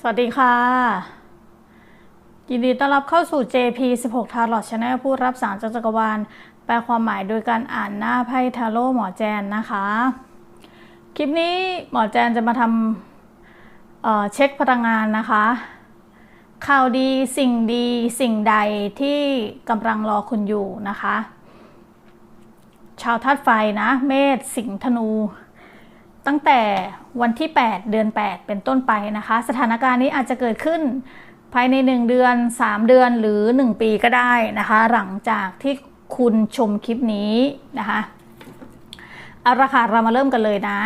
สวัสดีค่ะ ยินดีต้อนรับเข้าสู่ JP 16 Tarot Channel ผู้รับสารจากจักรวาล แปลความหมายโดยการอ่านหน้าไพ่ทาโร่หมอแจนนะคะ คลิปนี้หมอแจนจะมาทำเเช็คพลังงานนะคะ ข่าวดีสิ่งดีสิ่งใดที่กำลังรอคุณอยู่นะคะ ชาวธาตุไฟนะ เมษสิงห์ธนู ตั้งแต่ วันที่ 8 เดือน 8 เป็นต้นไปนะคะ สถานการณ์นี้อาจจะเกิดขึ้นภายใน 1 เดือน 3 เดือนหรือ 1 ปีก็ได้นะคะ หลังจากที่คุณชมคลิปนี้นะคะเอาละค่ะเรามาเริ่มกันเลยนะ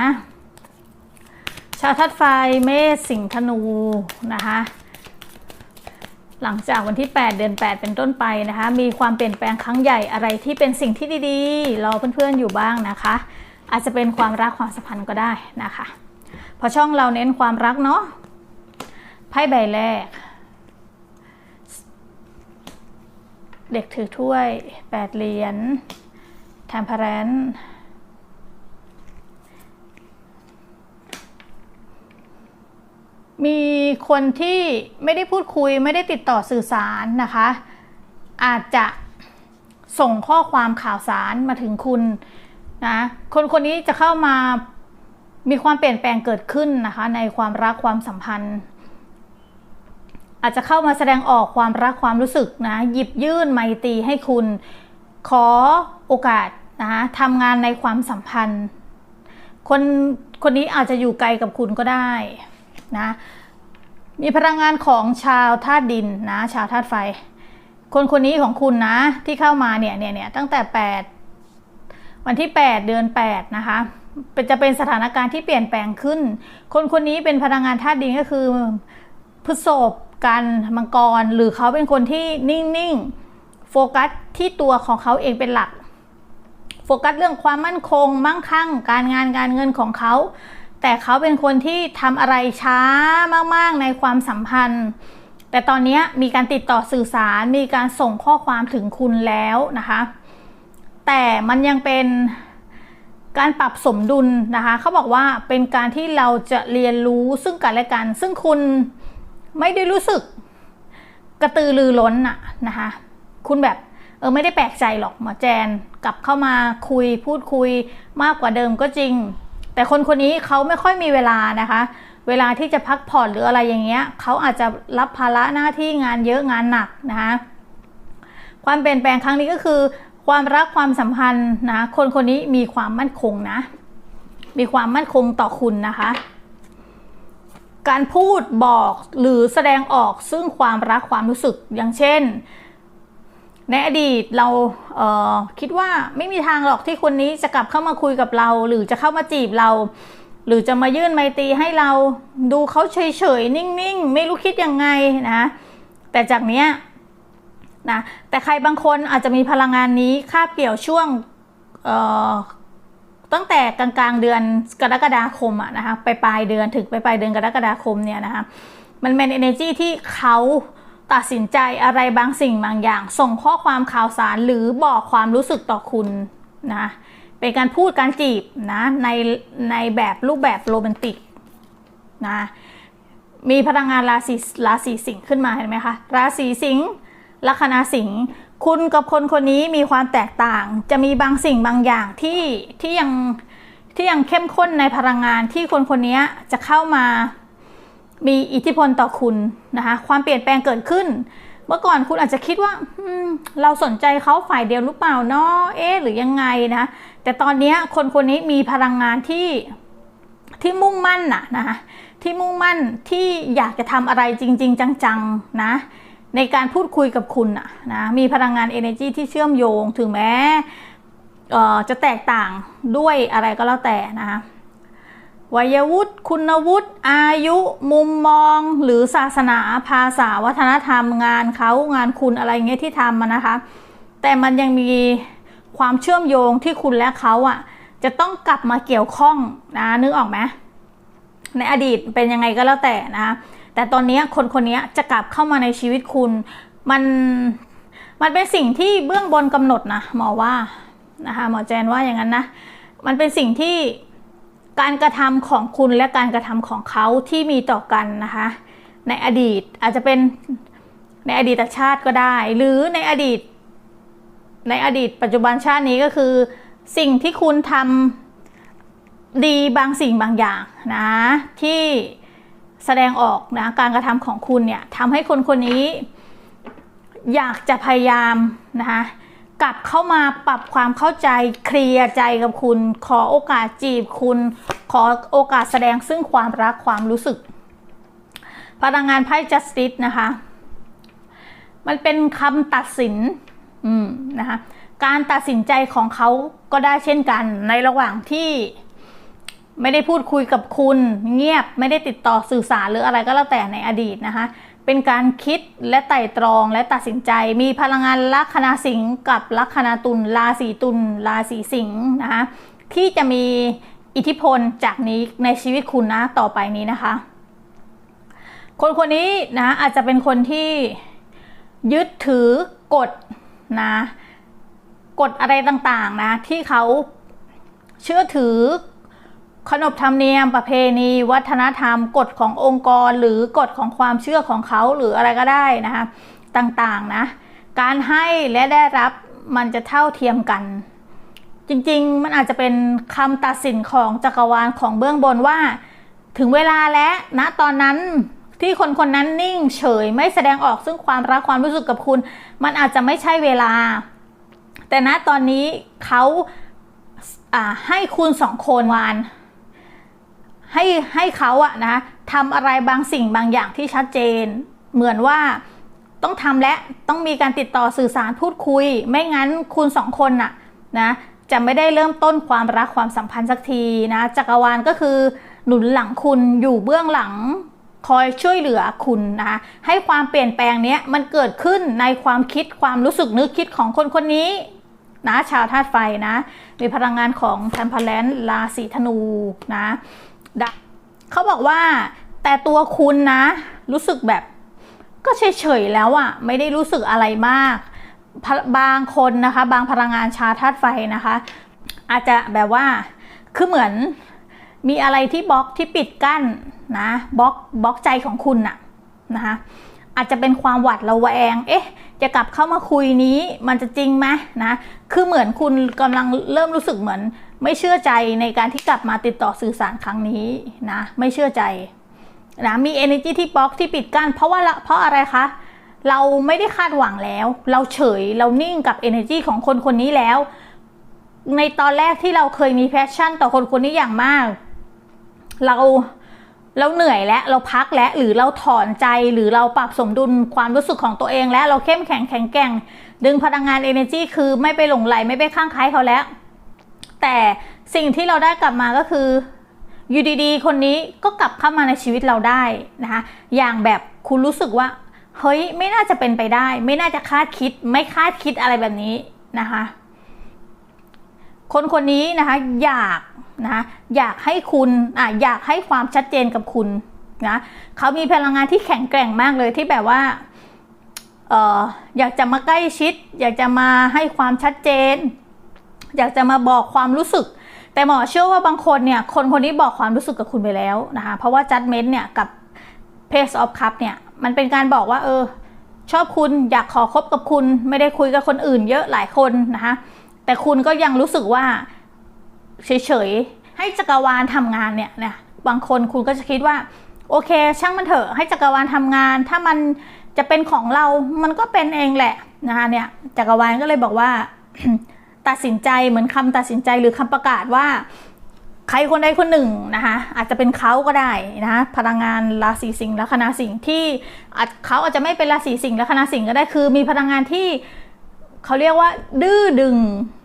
ชาวธาตุไฟเมษสิงห์ธนูนะคะหลังจากวันที่ 8 เดือน 8 เป็นต้นไปนะคะ มีความเปลี่ยนแปลงครั้งใหญ่อะไรที่เป็นสิ่งที่ดีๆ รอเพื่อนๆอยู่บ้างนะคะ อาจจะเป็นความรักความสัมพันธ์ก็ได้นะคะ พราะช่องเราเน้นความรักเนาะไพ่ใบแรก เด็กถือถ้วยแปดเหรียญแทมเพรันมีคนที่ไม่ได้พูดคุยไม่ได้ติดต่อสื่อสารนะคะ อาจจะส่งข้อความข่าวสารมาถึงคุณนะคนคนนี้จะเข้ามา มีความเปลี่ยนแปลงเกิดขึ้นนะคะในความรักความสัมพันธ์ อาจจะเข้ามาแสดงออกความรักความรู้สึกนะหยิบยื่นไมตรีให้คุณขอโอกาสนะคะทำงานในความสัมพันธ์ คนคนนี้อาจจะอยู่ไกลกับคุณก็ได้นะมีพลังงานของชาวธาตุดินนะชาวธาตุไฟ คนคนนี้ของคุณนะที่เข้ามาเนี่ยเนี่ยเนี่ยตั้งแต่ 8 วันที่ 8 เดือน 8 นะคะ จะเป็นสถานการณ์ที่เปลี่ยนแปลงขึ้น คนคนนี้เป็นพลังงานธาตุดินก็คือพฤษภกันมังกร หรือเขาเป็นคนที่นิ่งๆโฟกัสที่ตัวของเขาเองเป็นหลัก โฟกัสเรื่องความมั่นคง มั่งคั่ง การงานการเงินของเขา แต่เขาเป็นคนที่ทำอะไรช้ามากๆในความสัมพันธ์ แต่ตอนนี้มีการติดต่อสื่อสารมีการส่งข้อความถึงคุณแล้วนะคะ แต่มันยังเป็น การปรับสมดุลนะคะเขาบอกว่าเป็นการที่เราจะเรียนรู้ซึ่งกันและกัน ซึ่งคุณไม่ได้รู้สึกกระตือรือร้นอะนะคะ คุณแบบเออไม่ได้แปลกใจหรอกหมอแจนกลับเข้ามาคุยพูดคุยมากกว่าเดิมก็จริง แต่คนคนนี้เขาไม่ค่อยมีเวลานะคะ เวลาที่จะพักผ่อนหรืออะไรอย่างเงี้ยเขาอาจจะรับภาระหน้าที่งานเยอะงานหนักนะคะความเปลี่ยนแปลงครั้งนี้ก็คือ ความรักความสัมพันธ์นะคนคนนี้มีความมั่นคงนะ มีความมั่นคงต่อคุณนะคะ การพูดบอกหรือแสดงออกซึ่งความรักความรู้สึกอย่างเช่น ในอดีตเราเอคิดว่าไม่มีทางหรอกที่คนนี้จะกลับเข้ามาคุยกับเรา หรือจะเข้ามาจีบเรา หรือจะมายื่นไมตีให้เราดูเขาเฉยๆนิ่งๆ ไม่รู้คิดยังไงนะแต่จากเนี้ย นะแต่ใครบางคนอาจจะมีพลังงานนี้คาบเกี่ยวช่วงตั้งแต่กลางๆเดือนกรกฎาคมอะนะคะไปปลายเดือนถึงไปปลายเดือนกรกฎาคมเนี่ยนะคะมันเป็น energy ที่เขาตัดสินใจอะไรบางสิ่งบางอย่าง ส่งข้อความข่าวสารหรือบอกความรู้สึกต่อคุณนะเป็นการพูดการจีบนะในในแบบรูปแบบโรแมนติกนะมีพลังงานราศีราศีสิงห์ขึ้นมาเห็นไหมคะราศีสิงห์ ลัคนาสิงห์คุณกับคนคนนี้มีความแตกต่าง จะมีบางสิ่งบางอย่างที่ที่ยังที่ยังเข้มข้นในพลังงานที่คนคนนี้จะเข้ามามีอิทธิพลต่อคุณนะคะความเปลี่ยนแปลงเกิดขึ้น เมื่อก่อนคุณอาจจะคิดว่าเราสนใจเขาฝ่ายเดียวหรือเปล่าเนาะเอ๊หรือยังไงนะแต่ตอนนี้คนคนนี้มีพลังงานที่ที่มุ่งมั่นนะนะคะที่มุ่งมั่นที่อยากจะทำอะไรจริง ๆ จังๆนะ ในการพูดคุยกับคุณนะนะมีพลังงาน energy ที่เชื่อมโยงถึงแม้จะแตกต่างด้วยอะไรก็แล้วแต่นะคะวัยวุฒิคุณวุฒิอายุ มุมมอง หรือศาสนาภาษาวัฒนธรรมงานเขางานคุณอะไรเงี้ยที่ทำมานะคะ แต่มันยังมีความเชื่อมโยงที่คุณและเขาอะ จะต้องกลับมาเกี่ยวข้องนะนึกออกไหมในอดีตเป็นยังไงก็แล้วแต่นะ แต่ตอนนี้คนคนนี้จะกลับเข้ามาในชีวิตคุณมันมันเป็นสิ่งที่เบื้องบนกำหนดนะหมอว่านะคะหมอแจนว่าอย่างนั้นนะมันเป็นสิ่งที่การกระทำของคุณและการกระทำของเขาที่มีต่อกันนะคะในอดีตอาจจะเป็นในอดีตชาติก็ได้ หรือในอดีต ในอดีตปัจจุบันชาตินี้ก็คือ สิ่งที่คุณทำดีบางสิ่งบางอย่างนะที่ แสดงออกนะการกระทำของคุณเนี่ยทำให้คนคนนี้ อยากจะพยายามนะคะกลับเข้ามาปรับความเข้าใจเคลียร์ใจกับคุณ ขอโอกาสจีบคุณ ขอโอกาสแสดงซึ่งความรักความรู้สึก พลังงานไพ่ justice นะคะ มันเป็นคำตัดสินนะคะการตัดสินใจของเขาก็ได้เช่นกันในระหว่างที่ ไม่ได้พูดคุยกับคุณ เงียบไม่ได้ติดต่อสื่อสารหรืออะไรก็แล้วแต่ในอดีตนะคะ เป็นการคิดและไต่ตรองและตัดสินใจ มีพลังงานลัคนาสิงห์กับลัคนาตุลราศีตุลราศีสิงห์นะคะที่จะมีอิทธิพลจากนี้ในชีวิตคุณนะต่อไปนี้นะคะ คนคนนี้นะอาจจะเป็นคนที่ยึดถือกฎนะกฎอะไรต่างๆนะที่เขาเชื่อถือ ขนบธรรมเนียมประเพณี วัฒนธรรมกฎขององค์กร หรือกฎของความเชื่อของเขาหรืออะไรก็ได้นะคะต่างๆนะการให้และได้รับมันจะเท่าเทียมกัน จริงๆ มันอาจจะเป็นคำตัดสินของจักรวาลของเบื้องบนว่า ถึงเวลาแล้วณตอนนั้นที่คนคนนั้นนิ่งเฉยไม่แสดงออกซึ่งความรักความรู้สึกกับคุณ มันอาจจะไม่ใช่เวลา แต่ณตอนนี้เขาให้คุณสองคนวาน ให้ให้เขาอะนะทำอะไรบางสิ่งบางอย่างที่ชัดเจน เหมือนว่าต้องทำและต้องมีการติดต่อสื่อสารพูดคุย ไม่งั้นคุณสองคนน่ะนะจะไม่ได้เริ่มต้นความรักความสัมพันธ์สักทีนะจักรวาลก็คือหนุนหลังคุณอยู่เบื้องหลังคอยช่วยเหลือคุณนะคะให้ความเปลี่ยนแปลงนี้มันเกิดขึ้นในความคิดความรู้สึกนึกคิดของคนคนนี้นะชาวธาตุไฟนะ มีพลังงานของแทมเพลนราศีธนูนะ เขาบอกว่า แต่ตัวคุณนะ รู้สึกแบบ ก็เฉยๆแล้วอะ่ะไม่ได้รู้สึกอะไรมาก บางคนนะคะ บางพลังงานชาธาตุไฟนะคะ อาจจะแบบว่าคือเหมือนมีอะไรที่บล็อกที่ปิดกั้นนะบล็อกบล็อกใจของคุณน่ะนะคะอาจจะเป็นความหวัดระแวง เอ๊ะ จะกลับเข้ามาคุยนี้มันจะจริงไหมนะ คือเหมือนคุณกำลังเริ่มรู้สึกเหมือน ไม่เชื่อใจในการที่กลับมาติดต่อสื่อสารครั้งนี้นะ ไม่เชื่อใจนะมี energy ที่บล็อกที่ปิดกั้นเพราะว่าเพราะอะไรคะ เราไม่ได้คาดหวังแล้ว เราเฉยเรานิ่งกับ energy ของคนคนนี้แล้ว ในตอนแรกที่เราเคยมีแพชชั่นต่อคนคนนี้อย่างมาก เรา เราเหนื่อยแล้วเราพักแล้วหรือเราถอนใจหรือเราปรับสมดุลความรู้สึกของตัวเองแล้วเราเข้มแข็งแข็งแกร่ง ดึงพลังงาน energy คือไม่ไปหลงไหลไม่ไปข้างใครเขาแล้ว แต่สิ่งที่เราได้กลับมาก็คืออยู่ดีๆ คนนี้ก็กลับเข้ามาในชีวิตเราได้นะคะอย่างแบบคุณรู้สึกว่า เฮ้ยไม่น่าจะเป็นไปได้ ไม่น่าจะคาดคิด ไม่คาดคิดอะไรแบบนี้นะคะ คนคนนี้นะคะอยากนะอยากให้คุณอะอยากให้ความชัดเจนกับคุณนะเขามีพลังงานที่แข็งแกร่งมากเลยที่แบบว่าเอออยากจะมาใกล้ชิด อยากจะมาให้ความชัดเจน อยากจะมาบอกความรู้สึก แต่หมอเชื่อว่าบางคนเนี่ยคนคนนี้บอกความรู้สึกกับคุณไปแล้วนะคะเพราะว่า judgment เนี่ยกับ pace of cup เนี่ยมันเป็นการบอกว่าเออชอบคุณอยากขอคบกับคุณไม่ได้คุยกับคนอื่นเยอะหลายคนนะคะ แต่คุณก็ยังรู้สึกว่าเฉยๆ ให้จักรวาลทำงานเนี่ยนะบางคนคุณก็จะคิดว่า โอเค ช่างมันเถอะ ให้จักรวาลทำงาน ถ้ามันจะเป็นของเรา มันก็เป็นเองแหละนะคะเนี่ยจักรวาลก็เลยบอกว่า ตัดสินใจเหมือนคำตัดสินใจหรือคำประกาศว่า ใครคนใดคนหนึ่งนะคะอาจจะเป็นเขาก็ได้นะะพลังงานราศีสิงห์ลัคนาสิงห์ที่เขาอาจจะไม่เป็นราศีสิงห์ลัคนาสิงห์ก็ได้คือ มีพลังงานที่ เขาเรียกว่า ดื้อดึง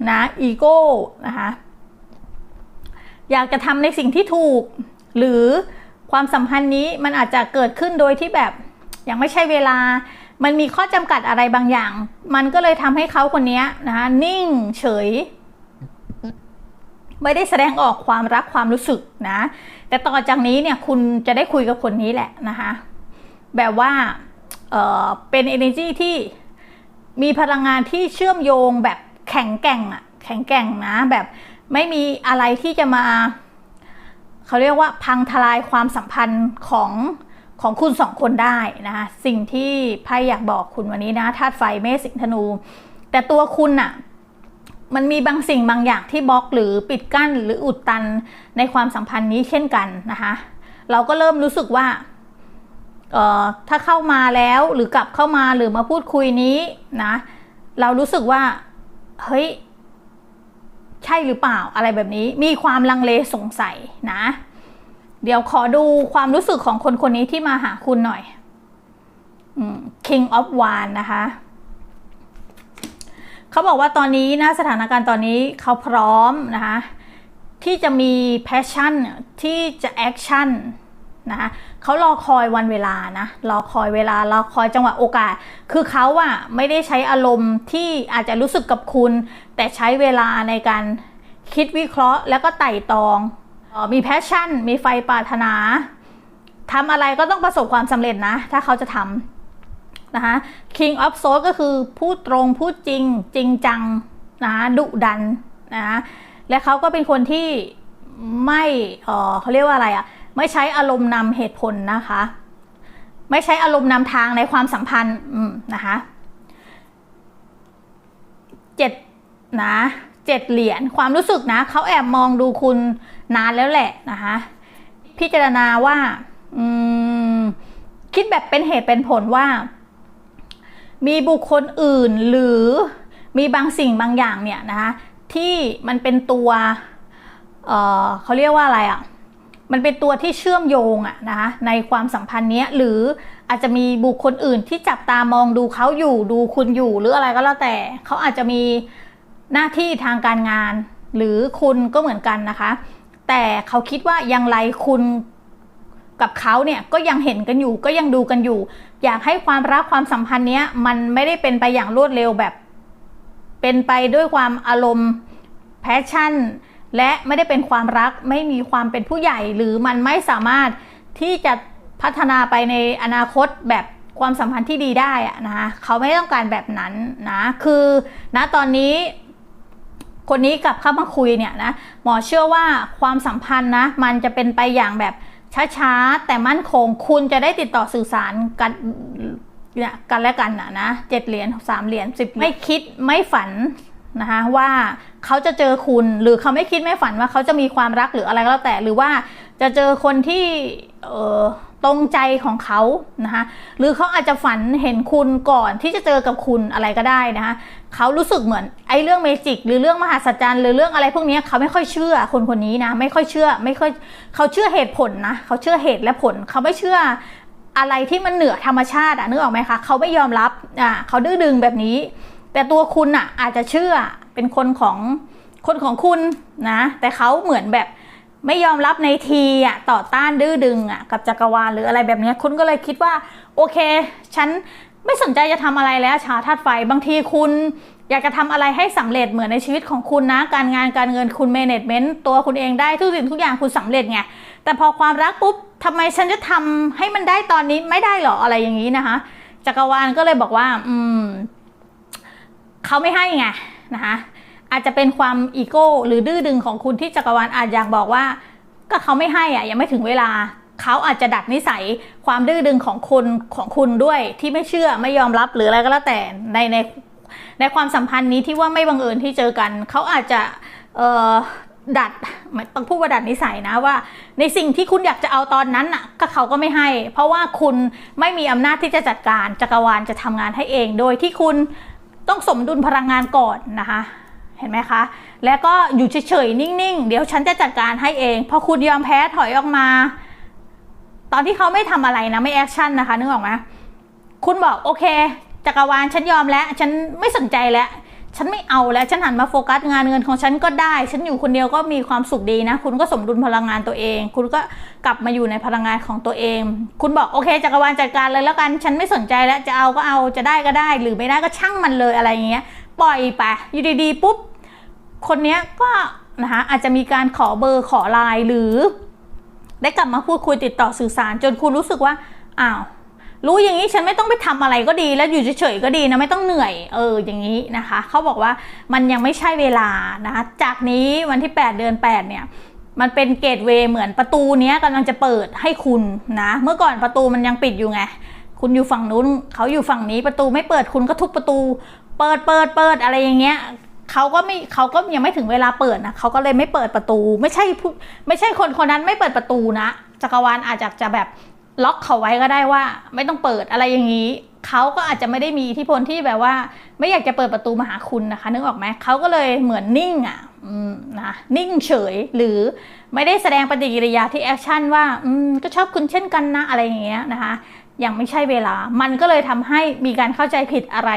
นะอีโก้นะคะอยากจะทำในสิ่งที่ถูก หรือความสัมพันธ์นี้มันอาจจะเกิดขึ้นโดยที่แบบยังไม่ใช่เวลา มันมีข้อจำกัดอะไรบางอย่าง มันก็เลยทำให้เขาคนนี้นะคะนิ่งเฉย ไม่ได้แสดงออกความรักความรู้สึกนะ แต่ต่อจากนี้เนี่ยคุณจะได้คุยกับคนนี้แหละนะคะ แบบว่าเเป็น energy ที่ มีพลังงานที่เชื่อมโยงแบบแข็งแกร่งอะแข็งแกร่งนะแบบไม่มีอะไรที่จะมา เขาเรียกว่าพังทลายความสัมพันธ์ของของคุณสองคนได้นะคะสิ่งที่ไพ่อยากบอกคุณวันนี้นะธาตุไฟเมษสิงห์ธนู แต่ตัวคุณน่ะมันมีบางสิ่งบางอย่างที่บล็อกหรือปิดกั้นหรืออุดตันในความสัมพันธ์นี้เช่นกันนะคะเราก็เริ่มรู้สึกว่า ถ้าเข้ามาแล้วหรือกลับเข้ามาหรือมาพูดคุยนี้นะ เรารู้สึกว่า เฮ้ย ใช่หรือเปล่าอะไรแบบนี้ มีความลังเลสงสัยนะ เดี๋ยวขอดูความรู้สึกของคนคนนี้ที่มาหาคุณหน่อย King of w a n d นะคะเขาบอกว่าตอนนี้นะสถานการณ์ตอนนี้เขาพร้อมนะคะที่จะมี passion ที่จะ action นะคะเขารอคอยวันเวลานะรอคอยเวลารอคอยจังหวะโอกาส คือเขาอะไม่ได้ใช้อารมณ์ที่อาจจะรู้สึกกับคุณ แต่ใช้เวลาในการคิดวิเคราะห์ แล้วก็ไต่ตองออมีแพชชั่น มีไฟปรารถนาทำอะไรก็ต้องประสบความสำเร็จนะ ถ้าเขาจะทำนะคะ King of Swords ก็คือพูดตรงพูดจริงจริงจังนะดุดันนะและเขาก็เป็นคนที่ไม่เออเขาเรียกว่าอะไรอะ ไม่ใช้อารมณ์นำเหตุผลนะคะ ไม่ใช้อารมณ์นำทางในความสัมพันธ์นะคะเจ็ดนะเจ็ดเหรียญความรู้สึกนะเขาแอบมองดูคุณนานแล้วแหละนะคะพิจารณาว่าอืมคิดแบบเป็นเหตุเป็นผลว่า มีบุคคลอื่นหรือมีบางสิ่งบางอย่างเนี่ยนะคะที่มันเป็นตัวเเขาเรียกว่าอะไรอะ่ะ มันเป็นตัวที่เชื่อมโยงอะนะคะในความสัมพันธ์เนี้ยหรืออาจจะมีบุคคลอื่นที่จับตามองดูเขาอยู่ดูคุณอยู่หรืออะไรก็แล้วแต่เขาอาจจะมีหน้าที่ทางการงาน หรือคุณก็เหมือนกันนะคะ แต่เขาคิดว่ายังไรคุณกับเขาเนี่ยก็ยังเห็นกันอยู่ก็ยังดูกันอยู่ อยากให้ความรักความสัมพันธ์เนี้ยมันไม่ได้เป็นไปอย่างรวดเร็วแบบ เป็นไปด้วยความอารมณ์แพชชั่น และไม่ได้เป็นความรักไม่มีความเป็นผู้ใหญ่ หรือมันไม่สามารถที่จะพัฒนาไปในอนาคตแบบความสัมพันธ์ที่ดีได้อะนะคะเขาไม่ต้องการแบบนั้นนะคือณตอนนี้ คนนี้กลับเข้ามาคุยเนี่ยนะหมอเชื่อว่าความสัมพันธ์นะมันจะเป็นไปอย่างแบบช้าๆ แต่มั่นคงคุณจะได้ติดต่อสื่อสารกันเนี่ยกันและกันนะนะเจ็ดเหรียญสามเหรียญสิบไม่คิดไม่ฝัน นะคะว่าเขาจะเจอคุณหรือเขาไม่คิดไม่ฝันว่าเขาจะมีความรักหรืออะไรก็แล้วแต่ หรือว่าจะเจอคนที่เออตรงใจของเขานะคะหรือเขาอาจจะฝันเห็นคุณก่อนที่จะเจอกับคุณอะไรก็ได้นะคะเขารู้สึกเหมือนไอ้เรื่องเมจิก หรือเรื่องมหัศจรรย์หรือเรื่องอะไรพวกนี้เขาไม่ค่อยเชื่อคนคนนี้นะไม่ค่อยเชื่อไม่ค่อยเขาเชื่อเหตุผลนะเขาเชื่อเหตุและผลเขาไม่เชื่ออะไรที่มันเหนือธรรมชาติอะนึกออกไหมคะเขาไม่ยอมรับอ่าเขาดื้อดึงแบบนี้ แต่ตัวคุณอะอาจจะเชื่อเป็นคนของคนของคุณนะ แต่เขาเหมือนแบบไม่ยอมรับในทีอะต่อต้านดื้อดึงอะกับจักรวาลหรืออะไรแบบนี้คุณก็เลยคิดว่า โอเค ฉันไม่สนใจจะทำอะไรแล้วชาธาตุไฟบางทีคุณอยากจะทำอะไรให้สำเร็จเหมือนในชีวิตของคุณนะ การงานการเงินคุณเมเนจเมนต์ตัวคุณเองได้ทุกสิ่งทุกอย่างคุณสำเร็จไงแต่พอความรักปุ๊บทำไมฉันจะทำให้มันได้ตอนนี้ไม่ได้หรออะไรอย่างนี้นะคะจักรวาลก็เลยบอกว่า อืม เขาไม่ให้ไงนะคะอาจจะเป็นความอีโก้หรือดื้อดึงของคุณที่จักรวาลอาจอยากบอกว่า ก็เขาไม่ให้อะยังไม่ถึงเวลาเขาอาจจะดัดนิสัยความดื้อดึงของคุณของคุณด้วยที่ไม่เชื่อไม่ยอมรับหรืออะไรก็แล้วแต่ในในในความสัมพันธ์นี้ที่ว่าไม่บังเอิญที่เจอกัน เขาอาจจะเอ่อดัดไม่ต้องพูดว่าดัดนิสัยนะว่า ในสิ่งที่คุณอยากจะเอาตอนนั้นน่ะก็เขาก็ไม่ให้ เพราะว่าคุณไม่มีอำนาจที่จะจัดการจักรวาลจะทำงานให้เอง โดยที่คุณ ต้องสมดุลพลังงานก่อนนะคะเห็นไหมคะ แล้วก็อยู่เฉยๆ นิ่งๆ เดี๋ยวฉันจะจัดการให้เอง พอคุณยอมแพ้ถอยออกมา ตอนที่เขาไม่ทำอะไรนะ ไม่แอคชั่นนะคะ นึกออกไหมคุณบอกโอเค จักรวาลฉันยอมแล้ว ฉันไม่สนใจแล้ว ฉันไม่เอาแล้วฉันหันมาโฟกัสงานเงินของฉันก็ได้ ฉันอยู่คนเดียวก็มีความสุขดีนะ คุณก็สมดุลพลังงานตัวเอง คุณก็กลับมาอยู่ในพลังงานของตัวเอง คุณบอกโอเคจักรวาลจัดการเลยแล้วกัน ฉันไม่สนใจแล้วจะเอาก็เอาจะได้ก็ได้ หรือไม่ได้ก็ช่างมันเลยอะไรอย่างเงี้ยปล่อยไปอยู่ดีๆปุ๊บคนเนี้ยก็นะคะอาจจะมีการขอเบอร์ขอไลน์หรือ ได้กลับมาพูดคุยติดต่อสื่อสาร จนคุณรู้สึกว่าอ้าว รู้อย่างนี้ฉันไม่ต้องไปทำอะไรก็ดีแล้วอยู่เฉยๆก็ดีนะไม่ต้องเหนื่อยเอออย่างนี้นะคะเขาบอกว่ามันยังไม่ใช่เวลานะคะจากนี้วันที่ 8 เดือน 8 เนี่ยมันเป็นเกตเวย์เหมือนประตูเนี้ยกำลังจะเปิดให้คุณนะ เมื่อก่อนประตูมันยังปิดอยู่ไง คุณอยู่ฝั่งนู้นเขาอยู่ฝั่งนี้ประตูไม่เปิดคุณก็ทุบประตู เปิดเปิดเปิดอะไรอย่างเงี้ยเขาก็ไม่เขาก็ยังไม่ถึงเวลาเปิดนะเขาก็เลยไม่เปิดประตู ไม่ใช่ผู้ไม่ใช่คนคนนั้นไม่เปิดประตูนะจักรวาลอาจจะจะแบบ ล็อกเขาไว้ก็ได้ว่า ไม่ต้องเปิดอะไรอย่างนี้เขาก็อาจจะไม่ได้มีอิทธิพลที่แบบว่า ไม่อยากจะเปิดประตูมาหาคุณนะคะ นึกออกไหมเขาก็เลยเหมือนนิ่งอะนะนิ่งเฉยหรือไม่ได้แสดงปฏิกิริยาที่แอคชั่นว่าอืมก็ชอบคุณเช่นกันนะอะไรอย่างเงี้ยนะคะยังไม่ใช่เวลา มันก็เลยทำให้มีการเข้าใจผิดอะไร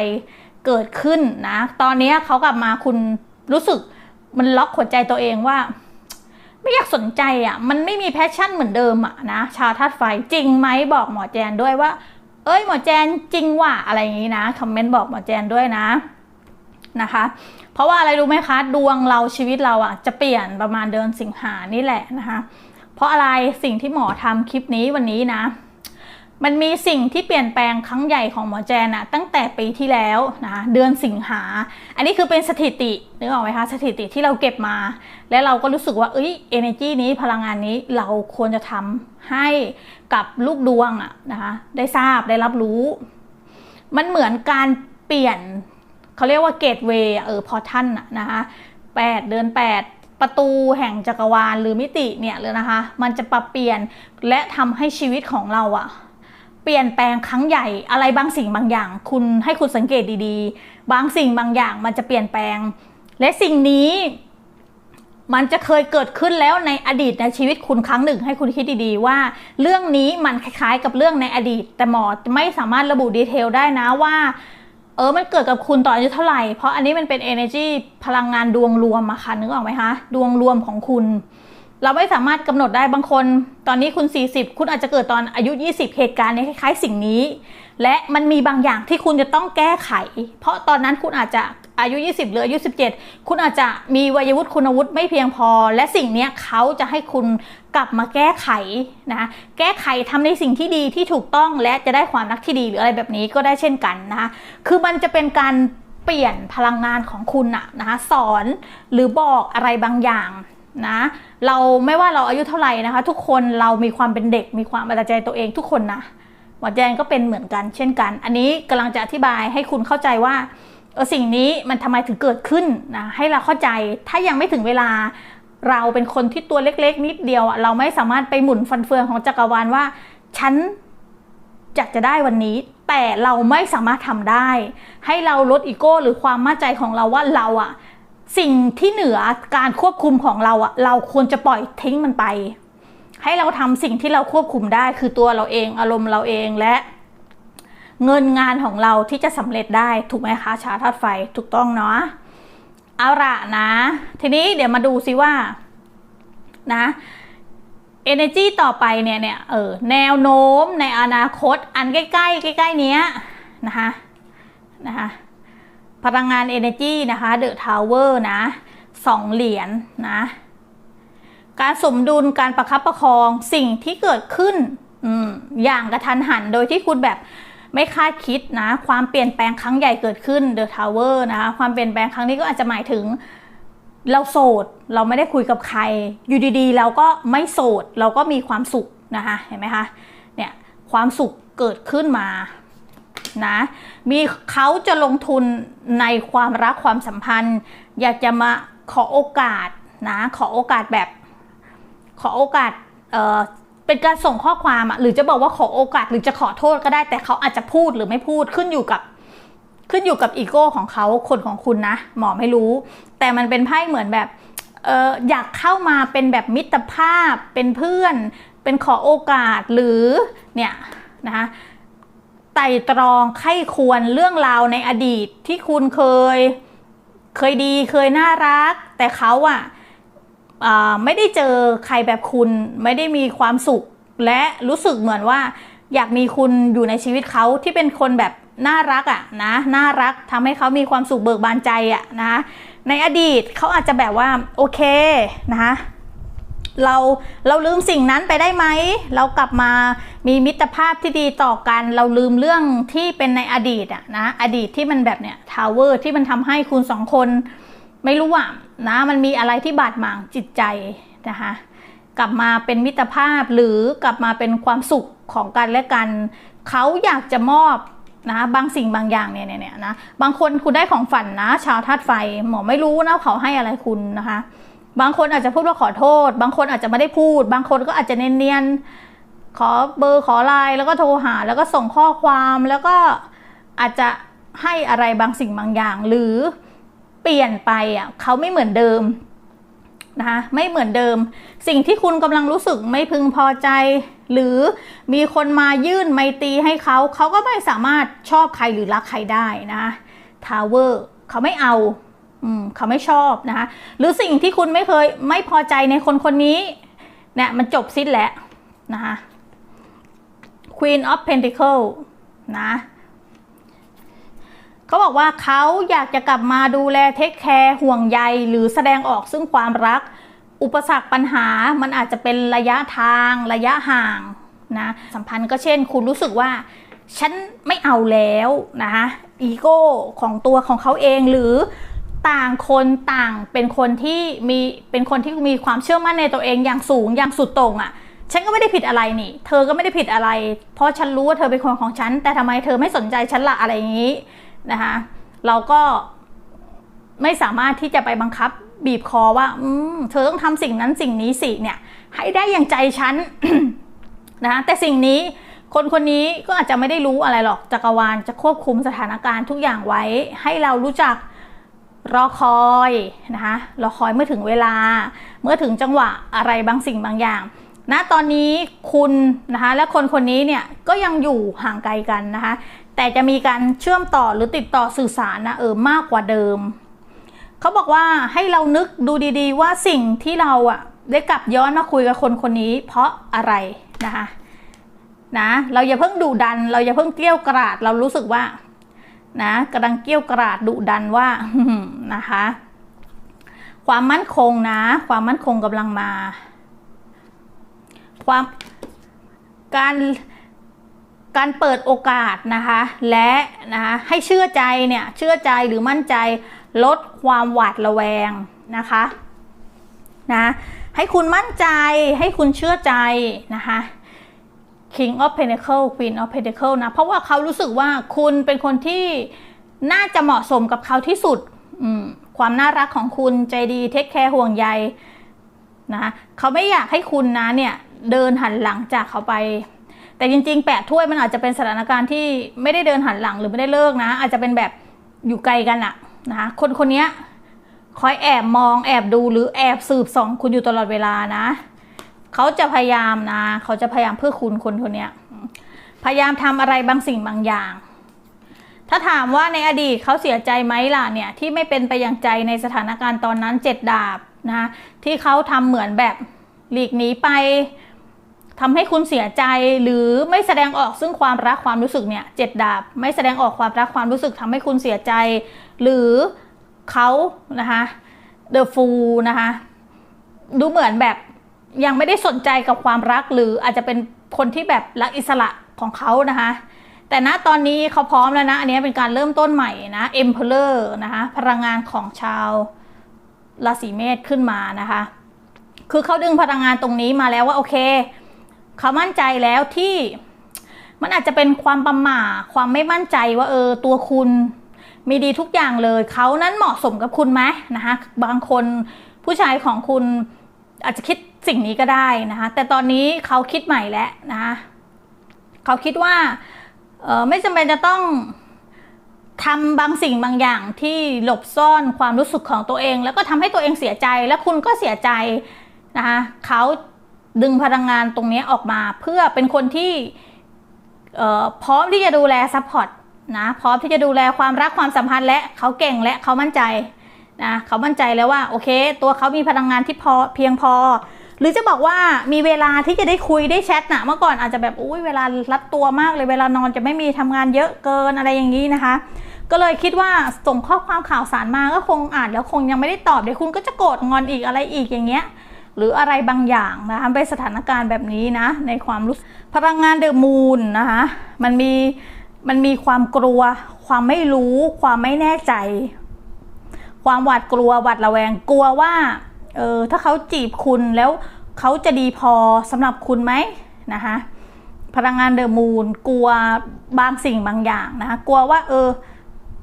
เกิดขึ้นนะ ตอนนี้เขากลับมาคุณรู้สึกมันล็อกหัวใจตัวเองว่า ไม่อยากสนใจอะ มันไม่มีแพชชั่นเหมือนเดิมอะนะ ชาวธาตุไฟจริงไหมบอกหมอแจนด้วยว่า เอ้ยหมอแจนจริงว่ะอะไรอย่างนี้นะคอมเมนต์บอกหมอแจนด้วยนะนะคะ เพราะว่าอะไรรู้ไหมคะ ดวงเราชีวิตเราอะจะเปลี่ยนประมาณเดือนสิงหานี่แหละนะคะ เพราะอะไรสิ่งที่หมอทำคลิปนี้วันนี้นะ มันมีสิ่งที่เปลี่ยนแปลงครั้งใหญ่ของหมอแจนอะตั้งแต่ปีที่แล้วนะเดือนสิงหา อันนี้คือเป็นสถิตินึกออกไหมคะสถิติที่เราเก็บมา และเราก็รู้สึกว่าเอ้ย energy นี้พลังงานนี้เราควรจะทำให้กับลูกดวงอะนะคะได้ทราบได้รับรู้ มันเหมือนการเปลี่ยนเขาเรียกว่าเกตเวย์เออพอท่านอะนะคะแปดเดือนแปดประตูแห่งจักรวาลหรือมิติเนี่ยเลยนะคะ มันจะปรับเปลี่ยนและทำให้ชีวิตของเราอะ เปลี่ยนแปลงครั้งใหญ่อะไรบางสิ่งบางอย่าง คุณให้คุณสังเกตดีๆ บางสิ่งบางอย่างมันจะเปลี่ยนแปลง และสิ่งนี้ มันจะเคยเกิดขึ้นแล้วในอดีตในชีวิตคุณครั้งหนึ่ง ให้คุณคิดดีๆ ว่า เรื่องนี้มันคล้ายๆกับเรื่องในอดีต แต่หมอไม่สามารถระบุดีเทลได้นะว่าเออ มันเกิดกับคุณตอนอายุเท่าไหร่ เพราะอันนี้มันเป็น energy พลังงานดวงรวมอะค่ะ นึกออกไหมคะ ดวงรวมของคุณ เราไม่สามารถกำหนดได้บางคน ตอนนี้คุณ 40 คุณอาจจะเกิดตอนอายุ 20 เหตุการณ์นี้คล้ายๆ สิ่งนี้ และมันมีบางอย่างที่คุณจะต้องแก้ไข เพราะตอนนั้นคุณอาจจะอายุ 20 หรืออายุ 17 คุณอาจจะมีวัยวุฒิคุณวุฒิไม่เพียงพอ และสิ่งนี้เขาจะให้คุณกลับมาแก้ไขนะแก้ไขทำในสิ่งที่ดีที่ถูกต้องและจะได้ความรักที่ดีหรืออะไรแบบนี้ก็ได้เช่นกันนะคะคือมันจะเป็นการเปลี่ยนพลังงานของคุณอะนะคะสอนหรือบอกอะไรบางอย่าง นะเราไม่ว่าเราอายุเท่าไหร่นะคะ ทุกคนเรามีความเป็นเด็กมีความเอาใจตัวเองทุกคนนะหมอแจงก็เป็นเหมือนกันเช่นกัน อันนี้กำลังจะอธิบายให้คุณเข้าใจว่าเออสิ่งนี้มันทำไมถึงเกิดขึ้นนะให้เราเข้าใจถ้ายังไม่ถึงเวลาเราเป็นคนที่ตัวเล็ก ๆ นิดเดียวอะเราไม่สามารถไปหมุนฟันเฟืองของจักรวาลว่า ฉันอยากจะได้วันนี้ แต่เราไม่สามารถทำได้ ให้เราลดอีโก้ หรือความมั่นใจของเราว่าเราอะ สิ่งที่เหนือการควบคุมของเราอะเราควรจะปล่อยทิ้งมันไป ให้เราทำสิ่งที่เราควบคุมได้คือตัวเราเองอารมณ์เราเองและ เงินงานของเราที่จะสำเร็จได้ถูกไหมคะชาธาตุไฟถูกต้องเนาะเอาละนะ ทีนี้เดี๋ยวมาดูซิว่า นะ energy ต่อไปเนี่ยเนี่ยเออแนวโน้มในอนาคตอันใกล้ๆใกล้ๆเนี้ยนะคะนะคะ พลังงาน energy นะคะ the tower นะสองเหรียญนนะ การสมดุลการประคับประคองสิ่งที่เกิดขึ้นออย่างกระทันหันโดยที่คุณแบบไม่คาดคิดนะ ความเปลี่ยนแปลงครั้งใหญ่เกิดขึ้น the tower นะคะความเปลี่ยนแปลงครั้งนี้ก็อาจจะหมายถึง เราโสด เราไม่ได้คุยกับใคร อยู่ดีๆ เราก็ไม่โสด เราก็มีความสุขนะคะเห็นไหมคะเนี่ยความสุขเกิดขึ้นมา นะ มีเขาจะลงทุนในความรักความสัมพันธ์ อยากจะมาขอโอกาสนะ ขอโอกาสแบบ ขอโอกาสเอ่อเป็นการส่งข้อความอะหรือจะบอกว่าขอโอกาสหรือจะขอโทษก็ได้ แต่เขาอาจจะพูดหรือไม่พูดขึ้นอยู่กับขึ้นอยู่กับอีโก้ของเขาคนของคุณนะ หมอไม่รู้ แต่มันเป็นไพ่เหมือนแบบเอออยากเข้ามาเป็นแบบมิตรภาพเป็นเพื่อน เป็นขอโอกาสหรือเนี่ยนะคะ ไต่ตรองไข้ควรเรื่องราวในอดีตที่คุณเคยเคยดีเคยน่ารัก แต่เขาอะอะไม่ได้เจอใครแบบคุณไม่ได้มีความสุข และรู้สึกเหมือนว่า อยากมีคุณอยู่ในชีวิตเขาที่เป็นคนแบบน่ารักอะ่ะนะน่ารักทำให้เขามีความสุขเบิกบานใจอะ่ะนะในอดีตเขาอาจจะแบบว่าโอเคนะ เราเราลืมสิ่งนั้นไปได้ไหม เรากลับมามีมิตรภาพที่ดีต่อกัน เราลืมเรื่องที่เป็นในอดีตอะนะ อดีตที่มันแบบเนี้ยทาวเวอร์ที่มันทำให้คุณสองคน ไม่รู้อะนะ มันมีอะไรที่บาดหมางจิตใจนะคะกลับมาเป็นมิตรภาพหรือกลับมาเป็นความสุขของกันและกัน เขาอยากจะมอบนะบางสิ่งบางอย่างเนี่ยเนี่ยนะบางคนคุณได้ของฝันนะ ชาวธาตุไฟหมอไม่รู้นะเขาให้อะไรคุณนะคะ บางคนอาจจะพูดว่าขอโทษ บางคนอาจจะไม่ได้พูด บางคนก็อาจจะเนียนๆขอเบอร์ขอไลน์แล้วก็โทรหา แล้วก็ส่งข้อความแล้วก็อาจจะให้อะไรบางสิ่งบางอย่าง หรือเปลี่ยนไปอะเขาไม่เหมือนเดิมนะคะไม่เหมือนเดิม สิ่งที่คุณกำลังรู้สึกไม่พึงพอใจ หรือมีคนมายื่นไมตีให้เขาเขาก็ไม่สามารถชอบใครหรือรักใครได้นะทาวเวอร์เขาไม่เอา เขาไม่ชอบนะคะ หรือสิ่งที่คุณไม่เคยไม่พอใจในคนคนนี้เนี่ยมันจบสิ้นแล้วนะคะ Queen of Pentacle นะเขาบอกว่าเขาอยากจะกลับมาดูแลเทคแคร์ห่วงใยหรือแสดงออกซึ่งความรัก อุปสรรคปัญหามันอาจจะเป็นระยะทางระยะห่างนะสัมพันธ์ก็เช่น คุณรู้สึกว่าฉันไม่เอาแล้วนะคะอีโก้ของตัวของเขาเองหรือ ต่างคนต่างเป็นคนที่มีเป็นคนที่มีความเชื่อมั่นในตัวเองอย่างสูงอย่างสุดต่งอะ่ะ ฉันก็ไม่ได้ผิดอะไรนี่ เธอก็ไม่ได้ผิดอะไร เพราะฉันรู้ว่าเธอเป็นคนของฉัน แต่ทำไมเธอไม่สนใจฉันละอะไรอย่างนี้นะคะเราก็ไม่สามารถที่จะไปบังคับบีบคอว่า อืมเธอต้องทำสิ่งนั้นสิ่งนี้สิเนี่ย ให้ได้อย่างใจฉันนะแต่สิ่งนี้คนคนนี้ก็อาจจะไม่ได้รู้อะไรหรอกจักรวาลจะควบคุมสถานการณ์ทุกอย่างไว้ ให้เรารู้จัก รอคอยนะคะรอคอยเมื่อถึงเวลา เมื่อถึงจังหวะอะไรบางสิ่งบางอย่างณนะตอนนี้คุณนะคะและคนคนนี้เนี่ยก็ยังอยู่ห่างไกลกันนะคะแต่จะมีการเชื่อมต่อหรือติดต่อสื่อสารนะเออมากกว่าเดิมเขาบอกว่าให้เรานึกดูดีๆ ว่าสิ่งที่เราอะได้กลับย้อนมาคุยกับคนคนนี้ เพราะอะไรนะคะนะเราอย่าเพิ่งดุดัน เราอย่าเพิ่งเกลี้ยวกราด เรารู้สึกว่า นะกำลังเกลี้ยวกราดดุดันว่านะคะ ความมั่นคงนะ ความมั่นคงกำลังมา ความการการเปิดโอกาสนะคะ และนะคะให้เชื่อใจเนี่ยเชื่อใจหรือมั่นใจลดความหวาดระแวงนะคะนะให้คุณมั่นใจให้คุณเชื่อใจนะคะ King of Pentacle Queen of Pentacle นะ เพราะว่าเขารู้สึกว่าคุณเป็นคนที่น่าจะเหมาะสมกับเขาที่สุด ความน่ารักของคุณใจดีเทคแคร์ห่วงใยนะเขาไม่อยากให้คุณนะเนี่ยเดินหันหลังจากเขาไป แต่จริงๆแปะถ้วยมันอาจจะเป็นสถานการณ์ที่ไม่ได้เดินหันหลังหรือไม่ได้เลิกนะ อาจจะเป็นแบบอยู่ไกลกันอะนะคนคนนี้คอยแอบมองแอบดูหรือแอบสืบส่องคุณอยู่ตลอดเวลานะ เขาจะพยายามนะ เขาจะพยายามเพื่อคุณคนคนนี้พยายามทำอะไรบางสิ่งบางอย่าง ถ้าถามว่าในอดีตเขาเสียใจไหมล่ะเนี่ยที่ไม่เป็นไปอย่างใจในสถานการณ์ตอนนั้นเจ็ดดาบนะที่เขาทำเหมือนแบบหลีกหนีไปทำให้คุณเสียใจหรือไม่แสดงออกซึ่งความรักความรู้สึกเนี่ยเจ็ดดาบ ไม่แสดงออกความรักความรู้สึกทำให้คุณเสียใจ หรือเขานะคะเดอะฟูนะคะดูเหมือนแบบ ยังไม่ได้สนใจกับความรักหรืออาจจะเป็นคนที่แบบรักอิสระของเขานะคะ แต่ณตอนนี้เขาพร้อมแล้วนะ อันนี้เป็นการเริ่มต้นใหม่นะ Emperor นะคะพลังงานของชาวราศีเมษขึ้นมานะคะ คือเขาดึงพลังงานตรงนี้มาแล้วว่าโอเคเขามั่นใจแล้วที่มันอาจจะเป็นความประหม่าความไม่มั่นใจว่าเออตัวคุณมีดีทุกอย่างเลยเขานั้นเหมาะสมกับคุณไหมนะคะบางคนผู้ชายของคุณอาจจะคิด สิ่งนี้ก็ได้นะคะแต่ตอนนี้เขาคิดใหม่แล้วนะเขาคิดว่าไม่จำเป็นจะต้องทำบางสิ่งบางอย่างที่หลบซ่อนความรู้สึกของตัวเอง แล้วก็ทำให้ตัวเองเสียใจและคุณก็เสียใจนะคะเขาดึงพลังงานตรงนี้ออกมาเพื่อเป็นคนที่พร้อมที่จะดูแลซัพพอร์ตนะพร้อมที่จะดูแลความรักความสัมพันธ์และเขาเก่งและเขามั่นใจนะเขามั่นใจแล้วว่าโอเค ตัวเขามีพลังงานที่พอเพียงพอ หรือจะบอกว่ามีเวลาที่จะได้คุยได้แชทนะเมื่อก่อนอาจจะแบบอุ้ยเวลารัดตัวมากเลยเวลานอนจะไม่มีทำงานเยอะเกินอะไรอย่างนี้นะคะ ก็เลยคิดว่าส่งข้อความข่าวสารมาก็คงอ่านแล้วคงยังไม่ได้ตอบเดี๋ยวคุณก็จะโกรธงอนอีกอะไรอีกอย่างเงี้ยหรืออะไรบางอย่างนะคะเป็นสถานการณ์แบบนี้นะ ในความรู้พลังงานเดอะมูนนะคะมันมีมันมีความกลัว ความไม่รู้ ความไม่แน่ใจ ความหวาดกลัวหวาดระแวงกลัวว่า เออถ้าเขาจีบคุณแล้วเขาจะดีพอสำหรับคุณไหมนะคะพลังงานเดอะมูนกลัวบางสิ่งบางอย่างนะคะกลัวว่าเออ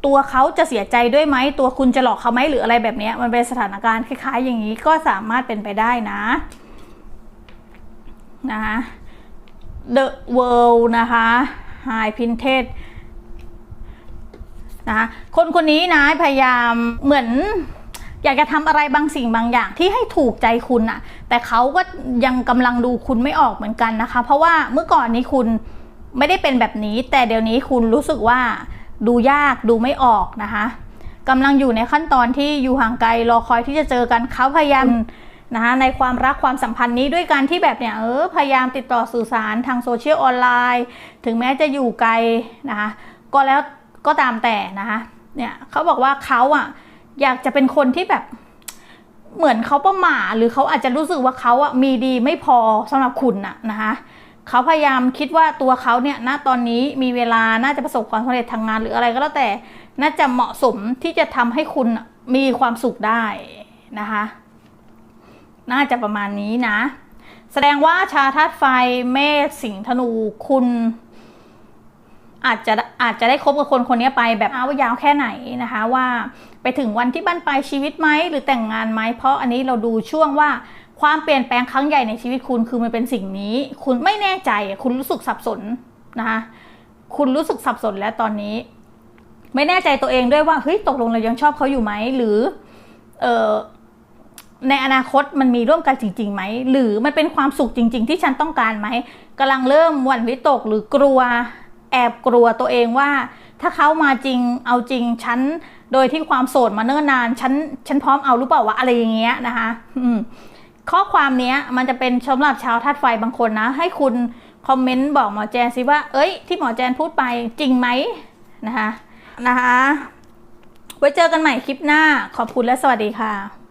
ตัวเขาจะเสียใจด้วยไหมตัวคุณจะหลอกเขาไหมหรืออะไรแบบนี้มันเป็นสถานการณ์คล้ายๆ อย่างนี้ก็สามารถเป็นไปได้นะนะคะ The World นะคะ High Pinted นะคะคนคนนี้นะพยายามเหมือน อยากจะทำอะไรบางสิ่งบางอย่างที่ให้ถูกใจคุณอะแต่เขาก็ยังกำลังดูคุณไม่ออกเหมือนกันนะคะ เพราะว่าเมื่อก่อนนี้คุณไม่ได้เป็นแบบนี้ แต่เดี๋ยวนี้คุณรู้สึกว่าดูยากดูไม่ออกนะคะกำลังอยู่ในขั้นตอนที่อยู่ห่างไกลรอคอยที่จะเจอกันเขาพยายามนะคะในความรักความสัมพันธ์นี้ด้วยการที่แบบเนี่ยเออพยายามติดต่อสื่อสารทางโซเชียลออนไลน์ ถึงแม้จะอยู่ไกลนะคะก็แล้วก็ตามแต่นะคะเนี่ยเขาบอกว่าเขาอะ อยากจะเป็นคนที่แบบเหมือนเขาประหม่าหรือเขาอาจจะรู้สึกว่าเขาอะมีดีไม่พอสำหรับคุณน่ะนะคะเขาพยายามคิดว่าตัวเขาเนี่ยณตอนนี้มีเวลาน่าจะประสบความสำเร็จทางงานหรืออะไรก็แล้วแต่ น่าจะเหมาะสมที่จะทำให้คุณมีความสุขได้นะคะ น่าจะประมาณนี้นะ แสดงว่าชาธาตุไฟเมษสิงห์ธนูคุณ อาจจะอาจจะได้คบกับคนคนนี้ไปแบบอาว่ายาวแค่ไหนนะคะว่าไปถึงวันที่บั้นปลายชีวิตไหมหรือแต่งงานไหมเพราะอันนี้เราดูช่วงว่าความเปลี่ยนแปลงครั้งใหญ่ในชีวิตคุณคือมันเป็นสิ่งนี้ คุณไม่แน่ใจคุณรู้สึกสับสนนะคะคุณรู้สึกสับสนแล้วตอนนี้ ไม่แน่ใจตัวเองด้วยว่าเฮ้ยตกลงเรายังชอบเขาอยู่ไหมหรือเออในอนาคตมันมีร่วมกันจริงๆไหมหรือมันเป็นความสุขจริง ๆ ที่ฉันต้องการไหมกำลังเริ่มหวั่นวิตกหรือกลัว แอบกลัวตัวเองว่า ถ้าเขามาจริงเอาจริงฉันโดยที่ความโสดมาเนิ่นนานฉันฉันพร้อมเอาหรือเปล่าวะอะไรอย่างเงี้ยนะคะข้อความเนี้ยมันจะเป็นสำหรับชาวธาตุไฟบางคนนะ ให้คุณคอมเมนต์บอกหมอแจนสิว่า เอ้ย ที่หมอแจนพูดไปจริงไหมนะคะนะคะ ไว้เจอกันใหม่คลิปหน้าขอบคุณและสวัสดีค่ะ